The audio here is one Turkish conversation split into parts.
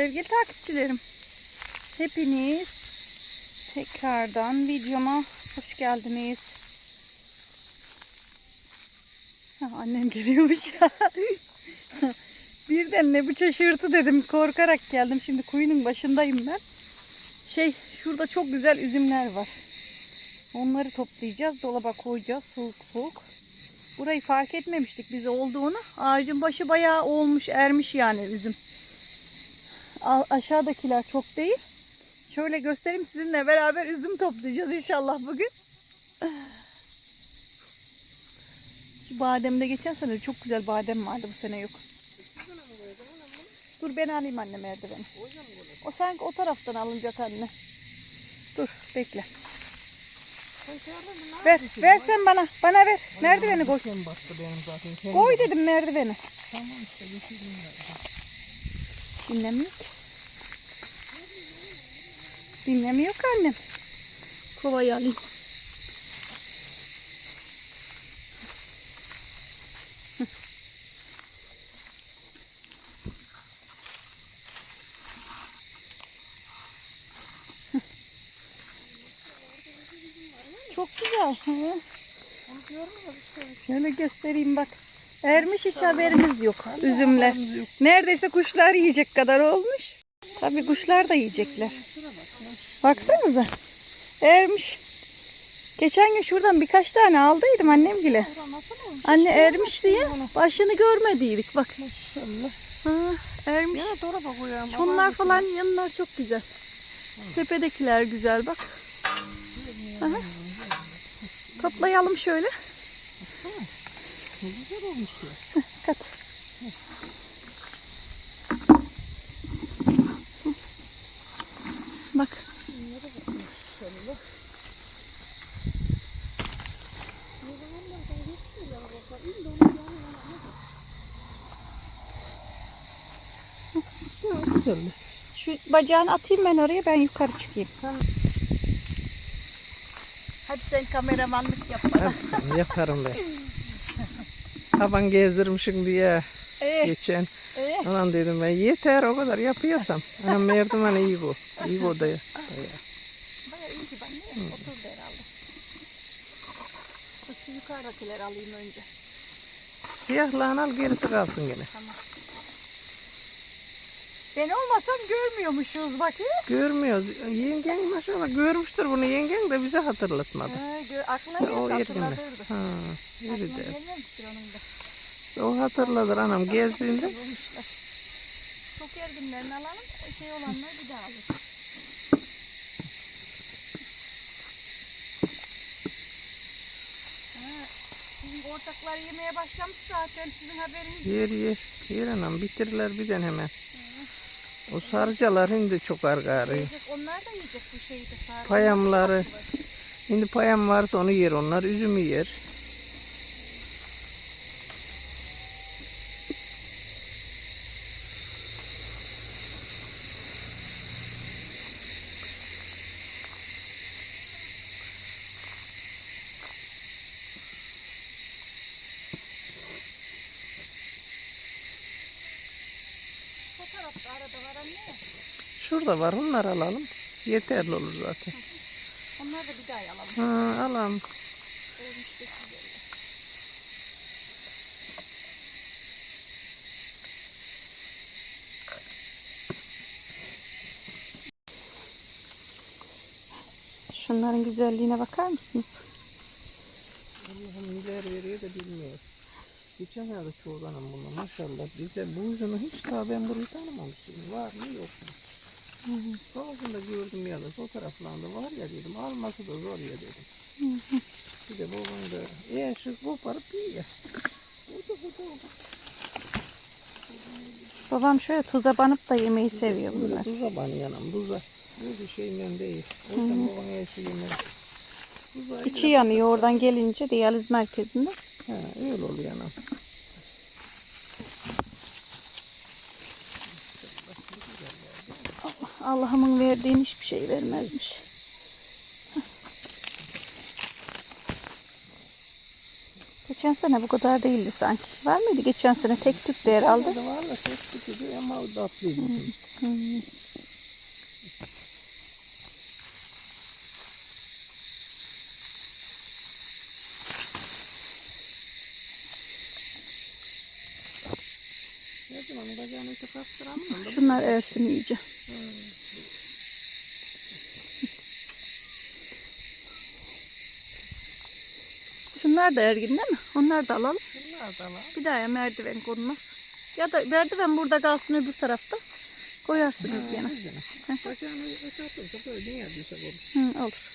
Sevgili takipçilerim, hepiniz tekrardan videoma hoş geldiniz. Ha, annem geliyormuş. Birden ne bu şaşırtı dedim. Korkarak geldim. Şimdi kuyunun başındayım ben. Şey şurada çok güzel üzümler var. Onları toplayacağız. Dolaba koyacağız. Soğuk soğuk. Burayı fark etmemiştik biz olduğunu. Ağacın başı bayağı olmuş, ermiş yani üzüm. Aşağıdakiler çok değil. Şöyle göstereyim sizinle beraber üzüm toplayacağız inşallah bugün. Şu bademde geçen sene çok güzel badem vardı bu sene yok. Dur ben alayım anne merdiveni. O sanki o taraftan alınacak anne. Dur bekle. Ver, ver sen bana. Bana ver. Merdiveni koy. Koy dedim merdiveni. Tamam işte ki. Dinlemiyor ki annem. Kovayı alayım. Çok güzel. Şöyle göstereyim bak. Ermiş hiç haberimiz yok. Üzümler. Neredeyse kuşlar yiyecek kadar olmuş. Tabii kuşlar da yiyecekler. Baksanıza. Ermiş. Geçen gün şuradan birkaç tane aldıydım annem bile. Anne ermiş diye başını görmediydik bak. Maşallah. Ha, ermiş. Ya dolaba koyalım. Şunlar falan yanlar çok güzel. Tepedekiler güzel bak. Aha. Toplayalım şöyle. Ne güzel olmuş ya. Kat. Bak. Güzel. Şu bacağını atayım ben oraya ben yukarı çıkayım. Hadi sen kameramanlık yap bana. Yaparım ben. Taban gezdirmişim diye Eh, geçen. eh. Ulan dedim ben yeter o kadar yapıyorsam. Anam merdiven iyi bu. İyi bu da ya. Bayağı iyi gibi anne. Oturdu herhalde. Şu yukarıdakileri alayım önce. Siyahlağını al gerisi kalsın gene. Ben olmasam görmüyormuşuz bakayım. Görmüyoruz. Yengen maşallah görmüştür bunu. Yengen de bize hatırlatmadı. Ha, gö- aklına o geldi yerine. hatırladırdı. Ha, de. gelmemiştir onun da. O hatırladır anam gezdiğinde. Bulmuşlar. Çok erginlerini alalım. Şey olanlar bir daha alır. Ha, Sizin ortaklar yemeye başlamış zaten. Sizin haberiniz. Yer yer. Yer anam bitirirler birden hemen. O sarıcalar şimdi çok. Yiyecek, Onlar da yiyecek bu sarı. Payamları. Şimdi payam varsa onu yer onlar. Üzümü yer. Şurada var onları alalım. Yeterli olur zaten. Onları da bir daha alalım. Ha, alalım. Da. Şunların güzelliğine bakar mısınız? Allah'ım neler veriyor da bilmiyoruz. Geçen yerde çoğulanım bunu maşallah. Bize bu yüzünü hiç daha ben burayı tanımamıştım. Var mı yok mu? Bazında gördüm ya da fotoğraflarında var ya dedim. Alması da zor ya dedim. Bir de babam da eğer şu koparıp yiyor. Babam şöyle tuza banıp da yemeyi seviyor bunlar. tuza banıyanım tuza. Bu bir şeyle değil. O yüzden babam her şeyi yemez. İçi yanıyor oradan gelince diyaliz merkezinde. Ha, öyle oluyor anam. Allah'ımın verdiğin hiçbir şey vermezmiş. Geçen sene bu kadar değildi sanki. Var mıydı geçen sene? Tek tük de herhalde. Burada var da ses gibi ama o tatlıydı. Hmm. Ne zaman bacağını ite Şunlar ersin iyice. Şunlar da ergin değil mi? Onlar da alalım. Bunlar da var. Bir daha merdiven konmaz. Ya da merdiven burada kalsın öbür tarafta. Koyarsınız gene. Bacağını böyle dünya olur. Hı, olur.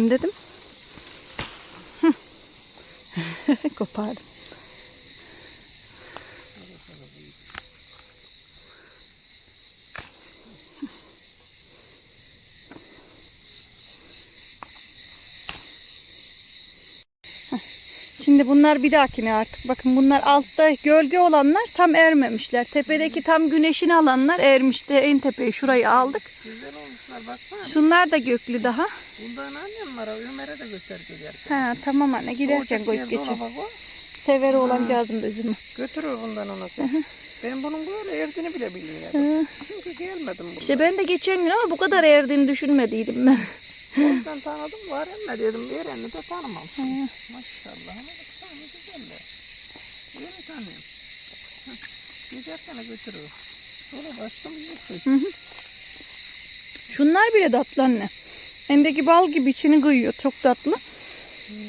İndirmeyeyim dedim. Kopardım. Şimdi bunlar bir dahakine artık. Bakın bunlar altta gölge olanlar tam ermemişler. Tepedeki tam güneşini alanlar ermişti. En tepeyi şurayı aldık. Güzel olmuşlar baksana. Şunlar da göklü daha. Bundan. De göster giderken. Ha tamam anne giderken koyup koy. Sever olan cazım üzümü. Götürür bundan ona sen. Ben bunun böyle erdiğini bile bilmiyordum. Çünkü gelmedim buraya. İşte ben de geçen gün ama bu kadar erdiğini düşünmediydim ben. Oradan tanıdım var ama dedim Eren'i de tanımamışım. Maşallah ama baksana ne güzeller. Yeni tanıyorum. Giderken götürür. Sonra başka yok. Şunlar bile tatlı anne. Endeki bal gibi içini kıyıyor. Çok tatlı.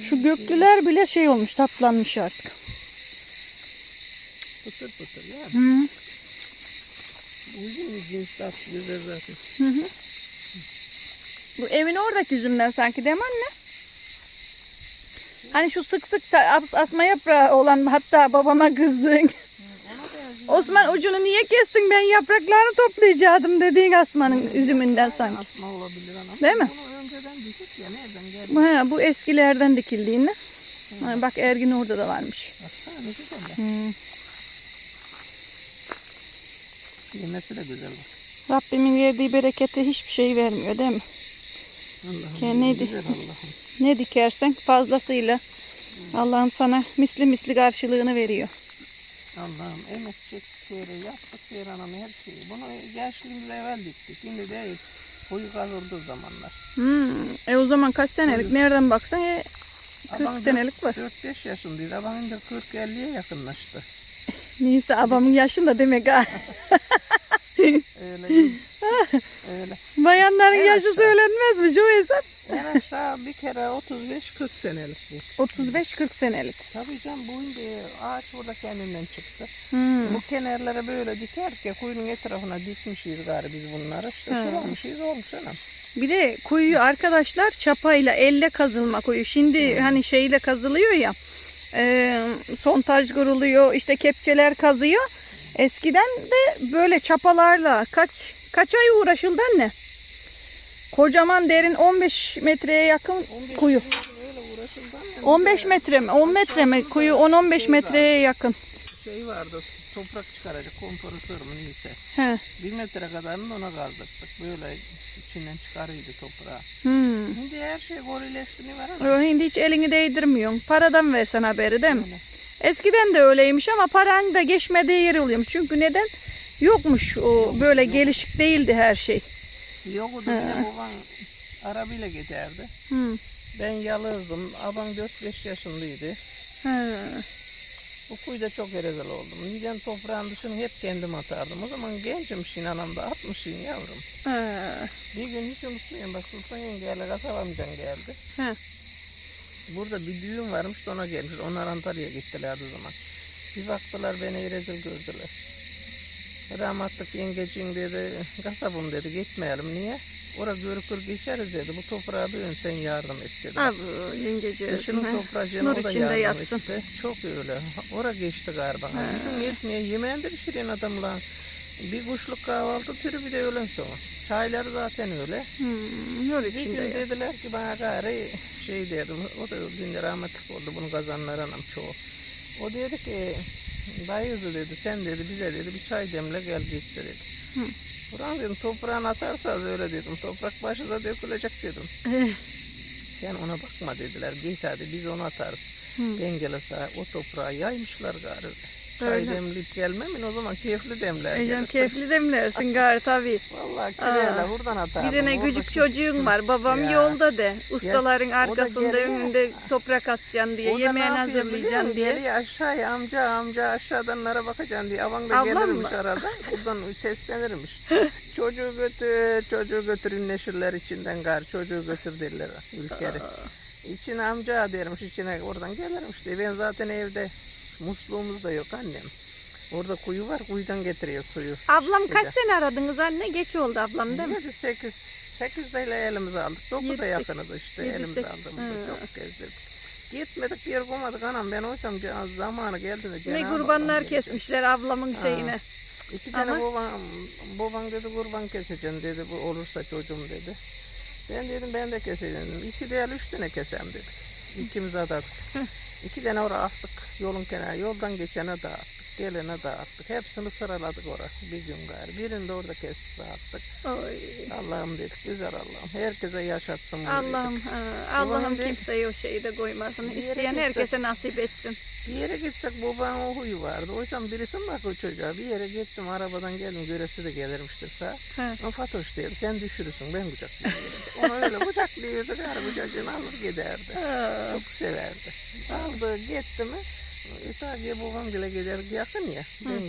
Şu göklüler bile şey olmuş tatlanmış artık. Pıtır pıtır ya. Hı. Uzun cins tatlı güzel zaten. Bu evin oradaki üzümden sanki değil mi anne? Hani şu sık sık asma yaprağı olan hatta babama kızdın. Osman ucunu niye kestin ben yapraklarını toplayacaktım dediğin asmanın üzümünden sanki. Asma olabilir anam. Değil mi? Diktik ya nereden geldi? Ha, bu eskilerden dikildiğinde. Ha, bak Ergin orada da varmış. Baksana ne. Hı. Yemesi de güzel bak. Rabbimin verdiği bereketi hiçbir şey vermiyor değil mi? Allah'ım neydi? güzel Allah'ım. Ne dikersen fazlasıyla Allah'ım sana misli misli karşılığını veriyor. Allah'ım emek çektik yere yaptık yer anam her şeyi. Bunu gençliğimizde evvel diktik. Şimdi değil. Boyu kazıldığı zamanlar. Hmm. E o zaman kaç senelik? Nereden baksan e, 40 Abam senelik var. 4-5 yaşındaydı. Abam da 40-50'ye yakınlaştı. Neyse babamın yaşında demek ha. Öyle. Öyle. Bayanların Evet, yaşı işte. söylenmezmiş o hesap. En aşağı bir kere 35-40 senelik bu. 35-40 senelik. Tabii canım bu bir ağaç burada kendinden çıktı. Hmm. Bu kenarlara böyle diker ki kuyunun etrafına dikmişiz gari biz bunları. İşte He. sulamışız olmuş anam. Bir de kuyu arkadaşlar çapayla elle kazılma kuyu. Şimdi hani şeyle kazılıyor ya. E, sontaj kuruluyor işte kepçeler kazıyor. Eskiden de böyle çapalarla kaç kaç ay uğraşıldı anne? Kocaman derin 15 metreye yakın 15 kuyu. yıl Öyle uğraşıldı ama 15 metre mi? 10 metre mi? Kuyu 10-15 metreye yakın. şey vardı toprak çıkaracak kompresör mü neyse. He. Bir metre kadarını ona kaldırdık. Böyle içinden çıkarıydı toprağı. Hmm. Şimdi her şey gorilesini var ama. Şimdi hiç elini değdirmiyorsun. Paradan versen haberi değil mi? Öyle. Eskiden de öyleymiş ama paran da geçmediği yer oluyormuş. Çünkü neden? Yokmuş o böyle gelişik değildi her şey. Yok o babam arabayla giderdi. Hmm. Ben yalırdım. Abam 4-5 yaşındaydı. He. Bu kuyuda çok erezel oldum. Neden toprağın dışını hep kendim atardım. O zaman gencim şimdi anamda 60'ın yavrum. He. Bir gün hiç unutmayayım. Bak Sultan yengeyle Kasap amcan geldi. He. Burada bir düğün varmış da ona gelmiş. Onlar Antalya'ya gittiler o zaman. Bir baktılar beni rezil gördüler. Rahmetlik yengecin dedi, kasabım dedi gitmeyelim niye? Ora görükür geçeriz dedi. Bu toprağa bir ön sen yardım et dedi. Abi yengeci. Eşinin Hı. topracığına o da yardım yatsın. etti. Çok öyle. Ora geçti galiba. Bizim yetmiyor. Yemeğinde pişiren adamla. Bir kuşluk kahvaltı türü bir de öğlen sonra. Çayları zaten öyle. Hmm, nur Bir gün dediler ki bana gari şey dedim. O da dün rahmetlik oldu bunun kazanlarının çoğu. O dedi ki dayısı dedi sen dedi bize dedi bir çay demle gel git dedi. Hı. Buran dedim toprağın atarsanız öyle dedim. Toprak başına dökülecek dedim. Sen ona bakma dediler. Git hadi biz onu atarız. Hı. Dengelese o toprağı yaymışlar gari. Çay Öyle. demleyip gelmemin o zaman keyifli demler. Ecem keyifli demlersin gari tabii. Vallahi kireyle buradan atardım. Bir tane Orada küçük çocuğun var. Babam Ya. yolda de. Ustaların arkasında geliyor. önünde toprak atacaksın diye. O da ne Yemeğini yapıyor biliyor hazırlayacaksın musun? diye. Geliyor aşağıya amca amca aşağıdan nara bakacaksın diye. Avan da Ablam gelirmiş mı? arada. Buradan seslenirmiş. çocuğu götür, çocuğu götürün neşirler içinden gar. Çocuğu götür derler ülkeri. İçine amca dermiş içine oradan gelirmiş diye. Ben zaten evde musluğumuz da yok annem. Orada kuyu var kuyudan getiriyor suyu. Ablam kaç Güzel. sene aradınız anne? Geç oldu ablam değil mi? 7 8 8 ile elimize aldık. 9'a Yedi, yakınız işte yedi, elimize aldığımızda çok gezdirdik. Gitmedik bir yer bulmadık anam ben oysam ce- zamanı geldi de Ne kurbanlar kesmişler ablamın Ha. şeyine. İki tane Ama- babam, babam dedi kurban keseceğim dedi bu olursa çocuğum dedi. Ben dedim ben de keseceğim. İki değil üç tane kesem dedik. İkimiz adadık. İki tane oraya attık yolun kenarı yoldan geçene dağıttık. Gelene dağıttık. Hepsini sıraladık oraya bir gün gayrı. Birini de orada kesip dağıttık. Oy. Allah'ım dedik güzel Allah'ım. Herkese yaşatsın bunu Allah'ım dedik. ha, Allah'ım de- kimseyi o şeyde koymasın. Bir yere İsteyen gitsek- herkese nasip etsin. Bir yere gitsek babanın o huyu vardı. Yüzden birisi mi bak o çocuğa? Bir yere gittim arabadan geldim göresi de gelirmiştir sağ. Ha. O Fatoş dedi sen düşürürsün ben kucaklıyorum. Onu öyle kucaklıyordu gari kucacığını alır giderdi. Ha. Çok severdi. Aldı gitti mi? Sadece babam bile gider yakın ya. Ben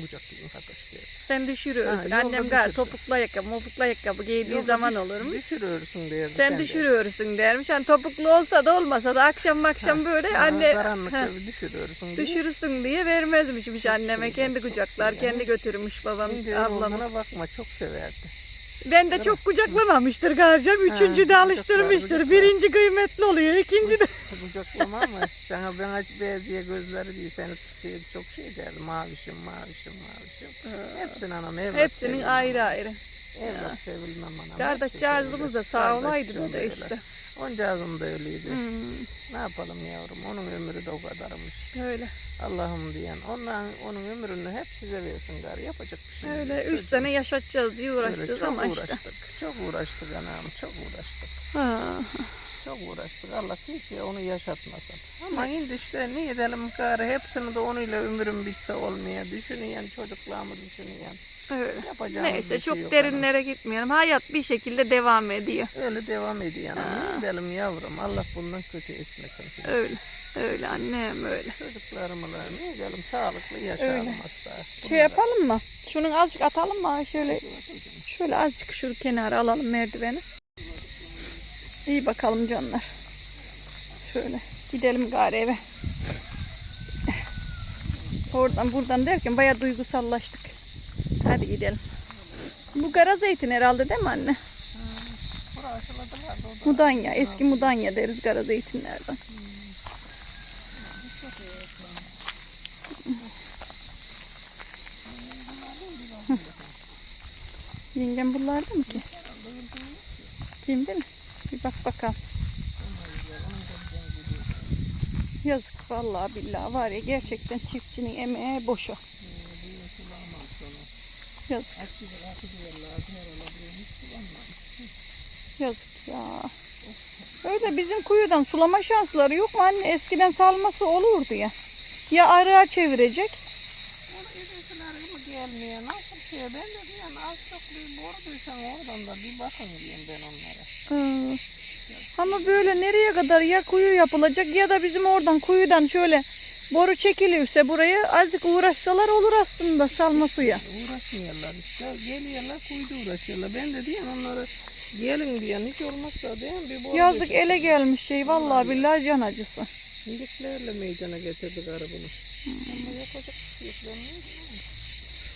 Fatoş dedi. Sen düşürüyorsun. Ha, Annem gar topuklu ayakkabı, mopuklu ayakkabı giydiği Yolda zaman olurmuş. Düşürürsün derdi. Sen de. düşürüyorsun dermiş. Hani topuklu olsa da olmasa da akşam akşam böyle Ha, anne ha, düşürürsün diye. düşürürsün diye vermezmişmiş anneme. Kendi kucaklar, kendi götürmüş babam, Şimdi ablamı. bakma çok severdi. Ben de çok kucaklamamıştır garcam. Üçüncü de alıştırmıştır. Birinci kıymetli oluyor. ikinci de. Kucaklama ama sana ben aç beyaz diye gözleri değil. Seni şey, çok şey derdi. Mavişim, mavişim, mavişim. Hepsini anam evlat Hepsinin ayrı ayrı. Evlat sevilmem anam. Kardeş Hepsi cazımız da sağ olaydı da öyle. işte. Oncağızım da öyleydi. Hmm, Ne yapalım yavrum? Onun ömrü de o kadarmış. öyle. Allah'ım diyen. Ondan, onun ömrünü hep size versin gari. Yapacak bir şey. Öyle üç Çocuğum. sene yaşatacağız diye Öyle uğraşacağız çok ama işte. uğraştık. Çok uğraştık anam. Çok uğraştık. Ha. Çok uğraştık. Allah kimseye onu yaşatmasın. Ama şimdi işte ne edelim gari hepsini de onuyla ömrüm bitse olmaya düşünüyen çocuklarımı düşünüyen. Yapacağımız Neyse bir çok şey yok derinlere gitmeyelim. Hayat bir şekilde devam ediyor. Öyle devam ediyor. Yani. Ne edelim yavrum Allah bundan kötü etmesin. Öyle. Öyle annem öyle. Çocuklarımla ne edelim sağlıklı yaşayalım Öyle. hatta. Şey yapalım mı? Şunun azıcık atalım mı? Şöyle şöyle azıcık şu kenara alalım merdiveni. İyi bakalım canlar. Şöyle gidelim gari eve. Oradan buradan derken bayağı duygusallaştık. Hadi gidelim. Bu kara zeytin herhalde değil mi anne? Mudanya. Eski mudanya deriz kara zeytinlerden. Yengem buralarda mı ki? Kimdi mi? Bir bak bakalım. Yazık vallahi billahi var ya gerçekten çiftçinin emeği boşa. Yazık. Yazık ya. Öyle bizim kuyudan sulama şansları yok mu anne? Eskiden salması olurdu ya. Ya arığa çevirecek. Gelmiyor. Nasıl şey? Ben de diyorum az çok bir borduysan oradan da bir bakın diyeyim ben onlara. Hı. Ama böyle nereye kadar ya kuyu yapılacak ya da bizim oradan kuyudan şöyle boru çekilirse buraya azıcık uğraşsalar olur aslında salma suya. Uğraşmıyorlar işte. Geliyorlar kuydu uğraşıyorlar. Ben de diyorum onları gelin diyen hiç olmazsa diyorum bir bor Yazık ele gelmiş şey vallahi billahi can acısı. Hindiklerle meydana getirdik arabını. Ama yapacak bir şey yok.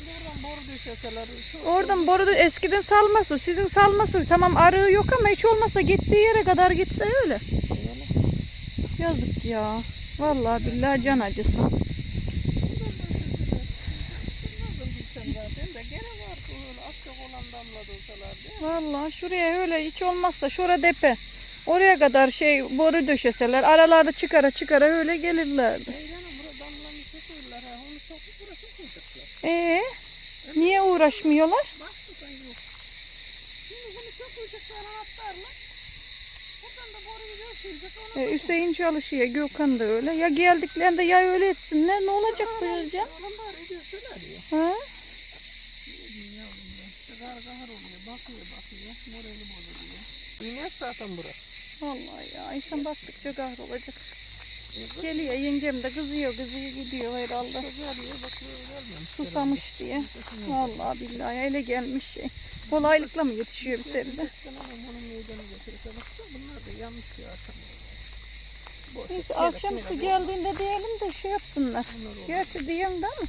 Buradan boru döşeseler. Oradan boru da eskiden salması. Sizin salması tamam arığı yok ama hiç olmazsa gittiği yere kadar gitse öyle. Yazık ya. Vallahi billahi can acısı. Vallahi şuraya öyle hiç olmazsa şura depe. Oraya kadar şey boru döşeseler aralarda çıkara çıkara öyle gelirlerdi. Eyleme burada damlanı sokuyorlar ha. Onu sokup burası koyacaklar. Ee, niye uğraşmıyorlar? Baktıkan yok. Şimdi bunu sökülecekler anahtarla. Buradan da boruyu Ee, Hüseyin çalışıyor, Gökhan da öyle. Ya geldiklerinde ya öyle etsinler ne olacak? Onlar ediyorsalar ya. Ha? Gargahar oluyor. Bakıyor bakıyor. Morali bozuluyor. İnek zaten burası. Vallahi ya insan baktıkça kahrolacak. Geliyor yengem de kızıyor kızıyor gidiyor herhalde. Susamış diye. Vallahi billahi öyle gelmiş şey. Kolaylıkla mı yetişiyor bir ama. Boş Neyse akşamüstü geldiğinde diyelim de şey yapsınlar. Gerçi diyorsun da mı?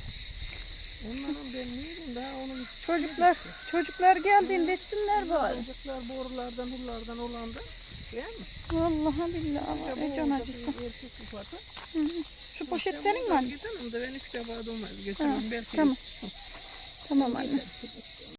Onların ben neydim daha onun Çocuklar, çocuklar geldiğinde etsinler bari. Çocuklar borulardan, hullardan olan değil mi? Vallahi billahi ne bu can acısı. Şu poşet senin mi anne? Gidelim de ben üç defa dolmaz. Geçelim belki. tamam. Tamam anne.